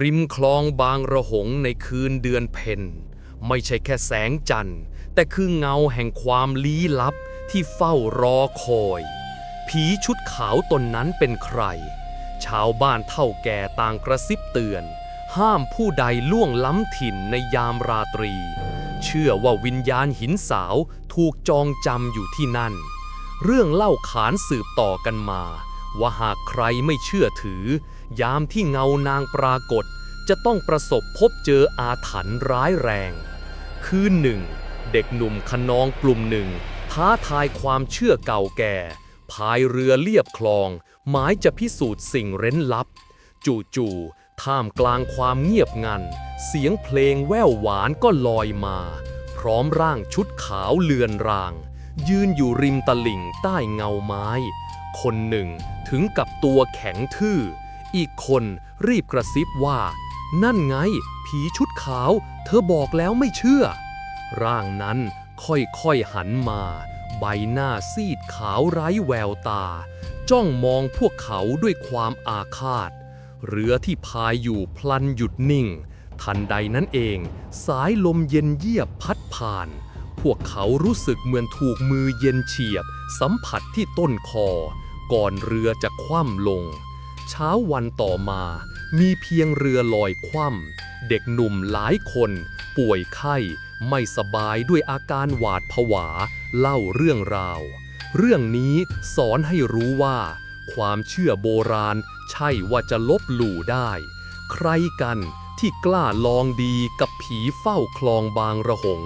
ริมคลองบางระหงในคืนเดือนเพ็ญไม่ใช่แค่แสงจันทร์ แต่คือเงาแห่งความลี้ลับที่เฝ้ารอคอย ผีชุดขาวตนนั้นเป็นใคร ชาวบ้านเท่าแก่ต่างกระซิบเตือน ห้ามผู้ใดล่วงล้ำถิ่นในยามราตรี เชื่อว่าวิญญาณหินสาวถูกจองจำอยู่ที่นั่น เรื่องเล่าขานสืบต่อกันมา ว่าหากใครไม่เชื่อถือ ยามที่เงานางปรากฏ จะต้องประสบพบเจออาถรรพ์ร้ายแรง คืนหนึ่ง เด็กหนุ่มขนองกลุ่มหนึ่ง ท้าทายความเชื่อเก่าแก่พายเรือเลียบคลอง หมายจะพิสูจน์สิ่งเร้นลับ จู่ๆท่ามกลางความเงียบงัน เสียงเพลงแว่วหวานก็ลอยมา พร้อมร่างชุดขาวเลือนราง ยืนอยู่ริมตลิ่งใต้เงาไม้ คนหนึ่งถึงกับตัวแข็งทื่อ อีกคนรีบกระซิบว่า นั่นไง ผีชุดขาว เธอบอกแล้วไม่เชื่อ ร่างนั้นค่อยๆหันมา ใบหน้าซีดขาวไร้แววตา จ้องมองพวกเขาด้วยความอาฆาต เรือที่พายอยู่พลันหยุดนิ่ง ทันใดนั้นเอง สายลมเย็นเยียบพัดผ่านพวกเขารู้สึกเหมือนถูกมือเย็นเฉียบ สัมผัสที่ต้นคอ ก่อนเรือจะคว่ำลง เช้าวันต่อมา มีเพียงเรือลอยคว่ำเด็กหนุ่มหลายคน ป่วยไข้ไม่สบายด้วยอาการหวาดผวา เล่าเรื่องราว เรื่องนี้สอนให้รู้ว่า ความเชื่อโบราณใช่ว่าจะลบหลู่ได้ ใครกันที่กล้าลองดีกับผีเฝ้าคลองบางระหง